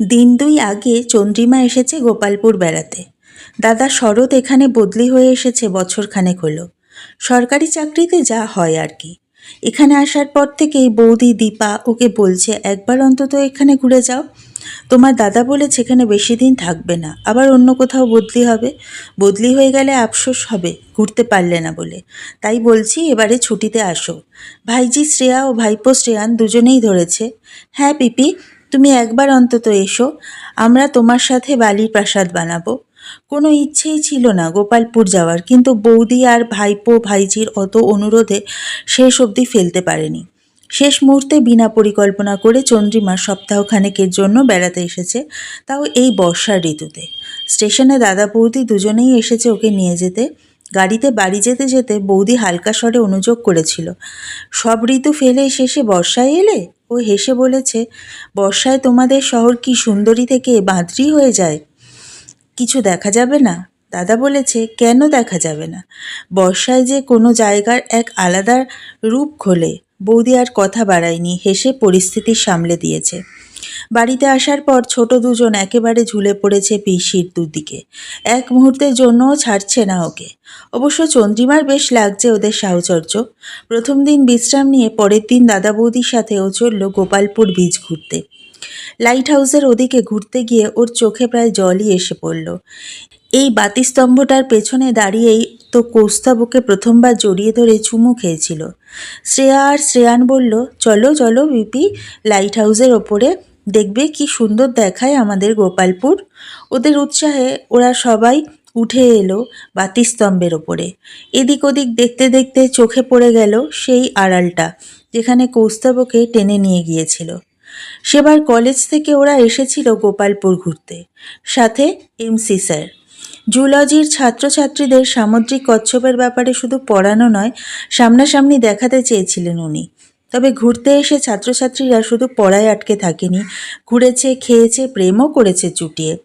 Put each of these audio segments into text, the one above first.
দিন দুই আগে চন্দ্রিমা এসেছে গোপালপুর বেড়াতে। দাদা শরৎ এখানে বদলি হয়ে এসেছে বছরখানেক হলো। সরকারি চাকরিতে যা হয় আর কি। এখানে আসার পর থেকেই বৌদি, দীপা ওকে বলছে, একবার অন্তত এখানে ঘুরে যাও। তোমার দাদা বলেছে এখানে বেশি দিন থাকবে না, আবার অন্য কোথাও বদলি হবে। বদলি হয়ে গেলে আফসোস হবে, ঘুরতে পারলে না বলে। তাই বলছি এবারে ছুটিতে আসো। ভাইজি শ্রেয়া ও ভাইপো শ্রেয়ান দুজনেই ধরেছে। হ্যাঁ পিপি। তুমি একবার অন্তত এসো, আমরা তোমার সাথে বালির প্রাসাদ বানাবো। কোনো ইচ্ছেই ছিল না গোপালপুর যাওয়ার, কিন্তু বৌদি আর ভাইপো ভাইজির অত অনুরোধে শেষ অবধি ফেলতে পারেনি। শেষ মুহূর্তে বিনা পরিকল্পনা করে চন্দ্রিমা সপ্তাহখানেকের জন্য বেড়াতে এসেছে, তাও এই বর্ষার ঋতুতে। স্টেশনে দাদা বৌদি দুজনেই এসেছে ওকে নিয়ে যেতে। গাড়িতে বাড়ি যেতে যেতে বৌদি হালকা স্বরে অনুযোগ করেছিল, সব ঋতু ফেলে শেষে বর্ষায় এলে? ও হেসে বলেছে, বর্ষায় তোমাদের শহর কি সুন্দরী থেকে বাঁদরি হয়ে যায়? কিছু দেখা যাবে না? দাদা বলেছে, কেন দেখা যাবে না? বর্ষায় যে কোনো জায়গার এক আলাদা রূপ খোলে। বৌদি আর কথা বাড়ায়নি, হেসে পরিস্থিতি সামলে দিয়েছে। বাড়িতে আসার পর ছোট দুজন একেবারে ঝুলে পড়েছে পিসির দুদিকে। এক মুহূর্তের জন্যও ছাড়ছে না ওকে। অবশ্য চন্দ্রিমার বেশ লাগছে ওদের সাহচর্য। প্রথম দিন বিশ্রাম নিয়ে পরের দিন দাদা বৌদির সাথে ও চলল গোপালপুর বীজ ঘুরতে। লাইট হাউসের ওদিকে ঘুরতে গিয়ে ওর চোখে প্রায় জলই এসে পড়ল। এই বাতিস্তম্ভটার পেছনে দাঁড়িয়েই তো কৌস্তবকে প্রথমবার জড়িয়ে ধরে চুমু খেয়েছিল। শ্রেয়া আর শ্রেয়ান বলল, চলো চলো, বিপি লাইট হাউসের ওপরে দেখবে কি সুন্দর দেখায় আমাদের গোপালপুর। ওদের উৎসাহে ওরা সবাই উঠে এলো বাতিস্তম্ভের ওপরে। এদিক ওদিক দেখতে দেখতে চোখে পড়ে গেল সেই আড়ালটা, যেখানে কৌস্তবকে টেনে নিয়ে গিয়েছিল। সেবার কলেজ থেকে ওরা এসেছিল গোপালপুর ঘুরতে। সাথে এমসি স্যার। জুলজির ছাত্রছাত্রীদের সামুদ্রিক কচ্ছপের ব্যাপারে শুধু পড়ানো নয়, সামনাসামনি দেখাতে চেয়েছিলেন উনি। তবে ঘুরতে এসে ছাত্রছাত্রীরা শুধু পড়ায় আটকে থাকেনি, ঘুরেছে, খেয়েছে, প্রেমও করেছে চুটিয়ে।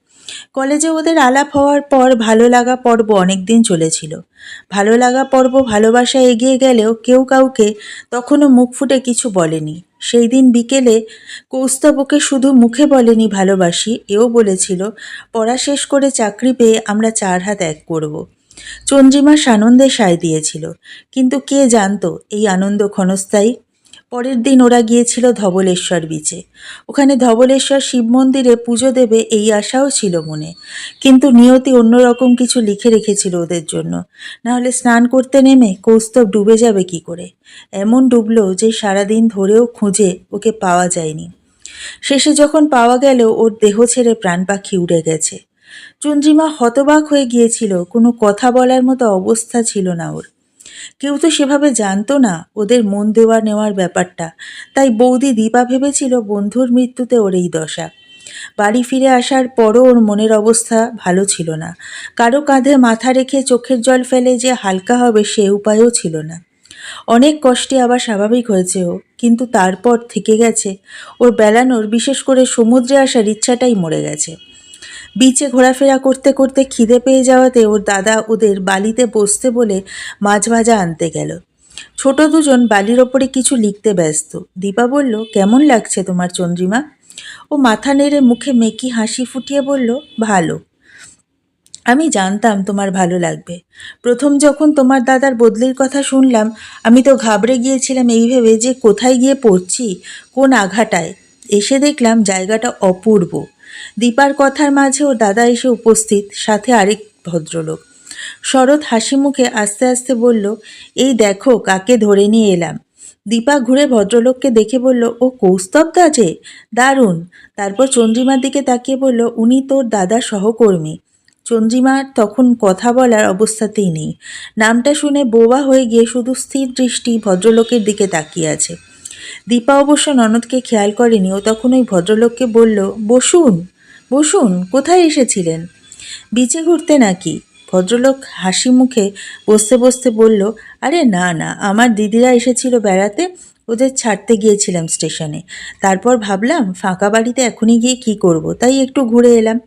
কলেজে ওদের আলাপ হওয়ার পর ভালো লাগা পর্ব অনেক দিন চলেছিল। ভালো লাগা পর্ব ভালোবাসা এগিয়ে গেলেও কেউ কাউকে তখনও মুখ ফুটে কিছু বলেনি। সেই দিন বিকেলে কৌস্তবকে শুধু মুখে বলেনি ভালোবাসি, এও বলেছিল, পড়া শেষ করে চাকরি পেয়ে আমরা চার হাত এক করব। চন্দ্রিমা সানন্দে সায় দিয়েছিল। কিন্তু কে জানতো, এই আনন্দ ক্ষণস্থায়ী পরের দিন ওরা গিয়েছিল ধবলেশ্বর বিচে ওখানে ধবলেশ্বর শিব মন্দিরে পুজো দেবে এই আশাও ছিল মনে। কিন্তু নিয়তি অন্যরকম কিছু লিখে রেখেছিল ওদের জন্য। নাহলে স্নান করতে নেমে কৌস্তব ডুবে যাবে কি করে? এমন ডুবলো যে সারাদিন ধরেও খুঁজে ওকে পাওয়া যায়নি। শেষে যখন পাওয়া গেল, ওর দেহ ছেড়ে প্রাণ পাখি উড়ে গেছে। চন্দ্রিমা হতবাক হয়ে গিয়েছিল, কোনো কথা বলার মতো অবস্থা ছিল না ওর। কেউ তো সেভাবে জানতো না ওদের মন দেওয়া নেওয়ার ব্যাপারটা। তাই বৌদি দীপা ভেবেছিল বন্ধুর মৃত্যুতে ওর এই দশা। বাড়ি ফিরে আসার পরও ওর মনের অবস্থা ভালো ছিল না। কারও কাঁধে মাথা রেখে চোখের জল ফেলে যে হালকা হবে সে উপায়ও ছিল না। অনেক কষ্টে আবার স্বাভাবিক হয়েছে ও, কিন্তু তারপর থেকে গেছে। ওর বেলানোর বিশেষ করে সমুদ্রে আসার ইচ্ছাটাই মরে গেছে। বিচে ঘোরাফেরা করতে করতে খিদে পেয়ে যাওয়াতে ওর দাদা ওদের বালিতে বসতে বলে মাছ ভাজা আনতে গেল। ছোট দুজন বালির ওপরে কিছু লিখতে ব্যস্ত। দীপা বলল, কেমন লাগছে তোমার চন্দ্রিমা? ও মাথা নেড়ে মুখে মেকি হাসি ফুটিয়ে বলল, ভালো। আমি জানতাম তোমার ভালো লাগবে। প্রথম যখন তোমার দাদার বদলির কথা শুনলাম, আমি তো ঘাবড়ে গিয়েছিলাম এই ভেবে যে কোথায় গিয়ে পড়ছি, কোন আঘাটায়। এসে দেখলাম জায়গাটা অপূর্ব। দীপার কথার মাঝে ওর দাদা এসে উপস্থিত, সাথে আরেক ভদ্রলোক। শরৎ হাসি মুখে আস্তে আস্তে বলল, এই দেখো কাকে ধরে নিয়ে এলাম। দীপা ঘুরে ভদ্রলোককে দেখে বলল, ও কৌস্তব যে দারুণ। তারপর চন্দ্রিমার দিকে তাকিয়ে বলল, উনি তোর দাদার সহকর্মী। চন্দ্রিমার তখন কথা বলার অবস্থাতেই নেই। নামটা শুনে বোবা হয়ে গিয়ে শুধু স্থির দৃষ্টি ভদ্রলোকের দিকে তাকিয়ে আছে। দীপা অবশ্য ননদকে খেয়াল করেনি ও তখন ওই ভদ্রলোককে বলল, বসুন বসুন, কোথায় এসেছিলেন? বিচে ঘুরতে নাকি? ভদ্রলোক হাসি মুখে বসতে বসতে বলল, আরে না না, আমার দিদিরা এসেছিল বেড়াতে, ওদের ছাড়তে গিয়েছিলাম স্টেশনে। তারপর ভাবলাম, ফাঁকা বাড়িতে এখনই গিয়ে কি করব, তাই একটু ঘুরে এলাম।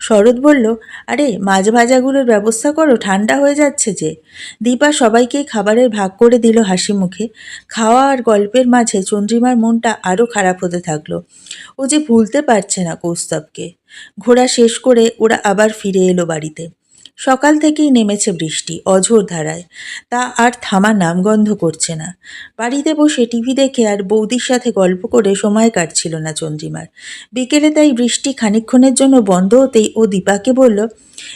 শরৎ বলল, আরে, মাছ ভাজাগুলোর ব্যবস্থা করো, ঠান্ডা হয়ে যাচ্ছে যে। দীপা সবাইকে খাবারের ভাগ করে দিল হাসি মুখে। খাওয়া আর গল্পের মাঝে চন্দ্রিমার মনটা আরও খারাপ হতে থাকল। ও যে ভুলতে পারছে না কৌস্তবকে। ঘোরা শেষ করে ওরা আবার ফিরে এলো বাড়িতে। সকাল থেকেই নেমেছে বৃষ্টি, অঝোর ধারায়। তা আর থামার নামগন্ধ করছে না। বাড়িতে বসে টিভি দেখে আর বৌদির সাথে গল্প করে সময় কাটছিল না চন্দ্রিমার। বিকেলে তাই বৃষ্টি খানিকক্ষণের জন্য বন্ধ হতেই ও দীপাকে বলল,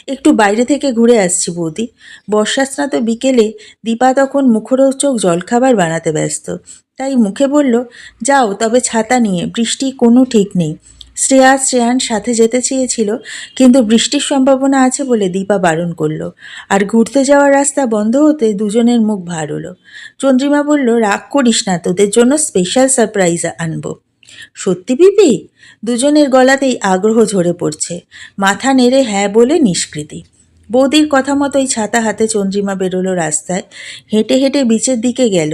একটু বাইরে থেকে ঘুরে আসছি বৌদি। বর্ষাস্নাত বিকেলে দীপা তখন মুখরোচক জলখাবার বানাতে ব্যস্ত। তাই মুখে বলল, যাও, তবে ছাতা নিয়ে, বৃষ্টি কোনো ঠিক নেই। শ্রেয়া শ্রেয়ান সাথে যেতে চেয়েছিল, কিন্তু বৃষ্টির সম্ভাবনা আছে বলে দীপা বারণ করল। আর ঘুরতে যাওয়ার রাস্তা বন্ধ হতে দুজনের মুখ ভার হলো। চন্দ্রিমা বলল, রাগ করিস না, তোদের জন্য স্পেশাল সারপ্রাইজ আনব। সত্যি পিপি? দুজনের গলাতেই আগ্রহ ঝরে পড়ছে। মাথা নেড়ে হ্যাঁ বলে নিষ্কৃতি। বৌদির কথা মতোই ছাতা হাতে চন্দ্রিমা বেরোলো রাস্তায়। হেঁটে হেঁটে বিচের দিকে গেল।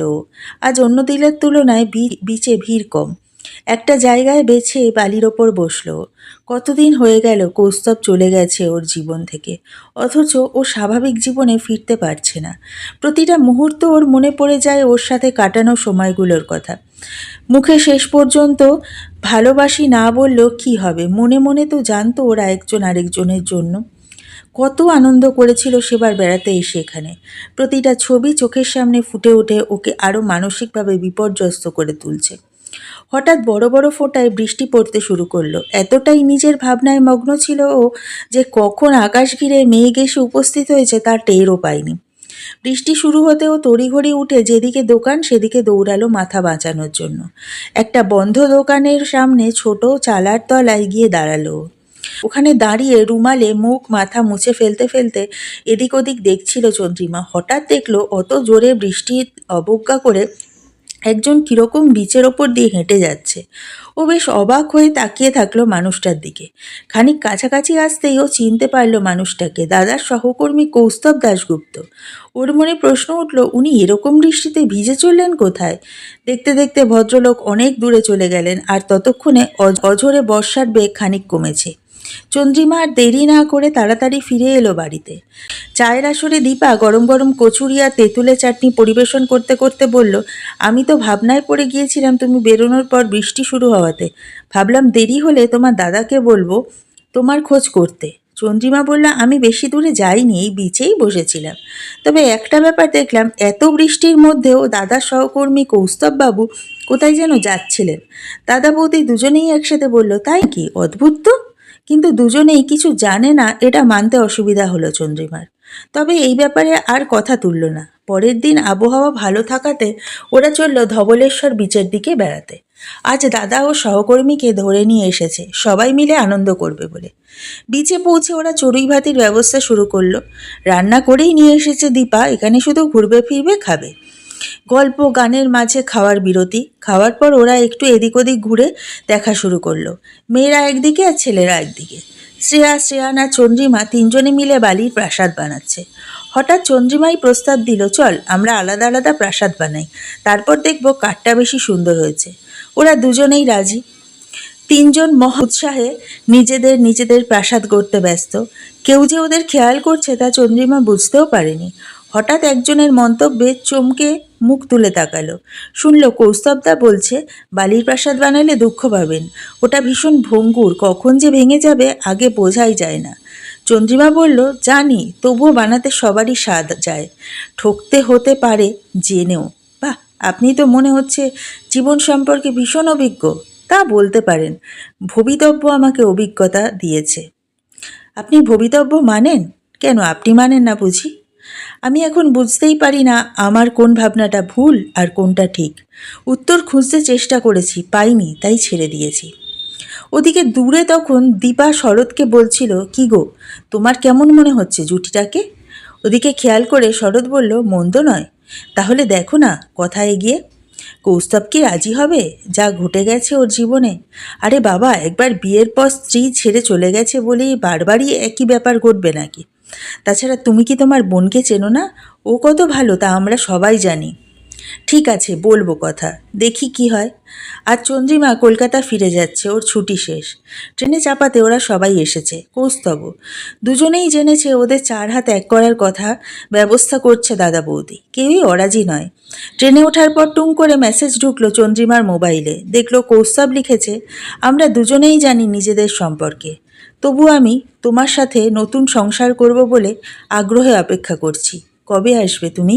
আজ অন্য দিনের তুলনায় বিচে ভিড় কম। একটা জায়গায় বেছে বালির ওপর বসল। কতদিন হয়ে গেল, কৌস্তব চলে গেছে ওর জীবন থেকে। অথচ ও স্বাভাবিক জীবনে ফিরতে পারছে না। প্রতিটা মুহূর্ত ওর মনে পড়ে যায় ওর সাথে কাটানো সময়গুলোর কথা। মুখে শেষ পর্যন্ত ভালোবাসি না বললেও কি হবে? মনে মনে তো জানতো ওরা একজন আরেকজনের জন্য। কত আনন্দ করেছিল সেবার বেড়াতে এসে এখানে। প্রতিটা ছবি চোখের সামনে ফুটে ওঠে, ওকে আরও মানসিকভাবে বিপর্যস্ত করে তুলছে। হঠাৎ বড় বড় ফোঁটায় বৃষ্টি পড়তে শুরু করল। এতটাই নিজের ভাবনায় মগ্ন ছিল ও যে কখন আকাশ ঘিরে মেঘ এসে উপস্থিত হয়েছে তার টেরও পায়নি। বৃষ্টি শুরু হতেও তড়িঘড়ি উঠে যেদিকে দোকান, সেদিকে দৌড়ালো মাথা বাঁচানোর জন্য। একটা বন্ধ দোকানের সামনে ছোট চালার তলায় গিয়ে দাঁড়াল ওখানে দাঁড়িয়ে রুমালে মুখ, মাথা মুছে ফেলতে ফেলতে এদিক ওদিক দেখছিল চন্দ্রিমা। হঠাৎ দেখল অত জোরে বৃষ্টি অবজ্ঞা করে একজন কীরকম বিচের ওপর দিয়ে হেঁটে যাচ্ছে। ও বেশ অবাক হয়ে তাকিয়ে থাকল মানুষটার দিকে। খানিক কাছাকাছি আসতেই ও চিনতে পারল মানুষটাকে। দাদার সহকর্মী কৌস্তব দাশগুপ্ত। ওর মনে প্রশ্ন উঠল, উনি এরকম বৃষ্টিতে ভিজে চললেন কোথায়? দেখতে দেখতে ভদ্রলোক অনেক দূরে চলে গেলেন আর ততক্ষণে অঝোরে বর্ষার বেগ খানিক কমেছে। চন্দ্রিমা আর দেরি না করে তাড়াতাড়ি ফিরে এলো বাড়িতে। চায়ের আসরে দীপা গরম গরম কচুরি আর তেঁতুলের চাটনি পরিবেশন করতে করতে বলল, আমি তো ভাবনায় পড়ে গিয়েছিলাম তুমি বেরোনোর পর বৃষ্টি শুরু হওয়াতে। ভাবলাম দেরি হলে তোমার দাদাকে বলব তোমার খোঁজ করতে। চন্দ্রিমা বলল, আমি বেশি দূরে যাইনি, এই বিচেই বসেছিলাম। তবে একটা ব্যাপার দেখলাম, এত বৃষ্টির মধ্যেও দাদার সহকর্মী কৌস্তববাবু কোথায় যেন যাচ্ছিলেন। দাদা বৌদি দুজনেই একসাথে বলল, তাই কি, অদ্ভুত তো? কিন্তু দুজনেই কিছু জানে না, এটা মানতে অসুবিধা হলো চন্দ্রিমার। তবে এই ব্যাপারে আর কথা তুলল না। পরের দিন আবহাওয়া ভালো থাকাতে ওরা চলল ধবলেশ্বর বিচের দিকে বেড়াতে। আজ দাদা ও সহকর্মীকে ধরে নিয়ে এসেছে, সবাই মিলে আনন্দ করবে বলে। বিচে পৌঁছে ওরা চড়ুই ভাতির ব্যবস্থা শুরু করল। রান্না করেই নিয়ে এসেছে দীপা, এখানে শুধু ঘুরবে ফিরবে খাবে। গল্প, গানের মাঝে খাওয়ার বিরতি। খাওয়ার পর ওরা একটু এদিক ওদিক ঘুরে দেখা শুরু করল। মেয়েরা একদিকে আর ছেলেরা একদিকে। শ্রেয়া, শ্রেয়ান আর চন্দ্রিমা তিনজনে মিলে বালির প্রাসাদ বানাচ্ছে। হঠাৎ চন্দ্রিমাই প্রস্তাব দিল, চল, আমরা আলাদা আলাদা প্রাসাদ বানাই। তারপর দেখব কাঠটা বেশি সুন্দর হয়েছে। ওরা দুজনেই রাজি। তিনজন মহা উৎসাহে নিজেদের নিজেদের প্রাসাদ গড়তে ব্যস্ত। কেউ যে ওদের খেয়াল করছে তা চন্দ্রিমা বুঝতেও পারেনি। হঠাৎ একজনের মন্তব্যে চমকে মুখ তুলে তাকালো। শুনল কৌস্তবদা বলছে, বালির প্রাসাদ বানালে দুঃখ পাবেন। ওটা ভীষণ ভঙ্গুর, কখন যে ভেঙে যাবে আগে বোঝাই যায় না। চন্দ্রিমা বলল, জানি, তবুও বানাতে সবারই স্বাদ যায়। ঠকতে হতে পারে, জেনেও। বাহ, আপনি তো মনে হচ্ছে জীবন সম্পর্কে ভীষণ অভিজ্ঞ। তা বলতে পারেন, ভবিতব্য আমাকে অভিজ্ঞতা দিয়েছে। আপনি ভবিতব্য মানেন? কেন, আপনি মানেন না বুঝি? আমি এখন বুঝতেই পারি না আমার কোন ভাবনাটা ভুল আর কোনটা ঠিক। উত্তর খুঁজতে চেষ্টা করেছি, পাইনি, তাই ছেড়ে দিয়েছি। ওদিকে দূরে তখন দীপা শরৎকে বলছিল, কি গো, তোমার কেমন মনে হচ্ছে জুটিটাকে? ওদিকে খেয়াল করে শরৎ বলল, মন্দ নয়। তাহলে দেখো না কথা এগিয়ে কৌস্তব কি রাজি হবে? যা ঘটে গেছে ওর জীবনে। আরে বাবা, একবার বিয়ের পর স্ত্রী ছেড়ে চলে গেছে বলেই বারবারই একই ব্যাপার ঘটবে নাকি? তাছাড়া তুমি কি তোমার বোনকে চেনো না? ও কত ভালো, তা আমরা সবাই জানি। ঠিক আছে, বলব কথা, দেখি কি হয়। আর চন্দ্রিমা কলকাতা ফিরে যাচ্ছে, ওর ছুটি শেষ। ট্রেনে চাপাতে ওরা সবাই এসেছে, কৌস্তব। দুজনেই জেনেছে ওদের চার হাত এক করার কথা ব্যবস্থা করছে দাদা বৌদি, কেউই অরাজি নয়। ট্রেনে ওঠার পর টুং করে মেসেজ ঢুকলো চন্দ্রিমার মোবাইলে, দেখল কৌস্তব লিখেছে, আমরা দুজনেই জানি নিজেদের সম্পর্কে। তবু আমি তোমার সাথে নতুন সংসার করব বলে আগ্রহে অপেক্ষা করছি। কবে আসবে তুমি?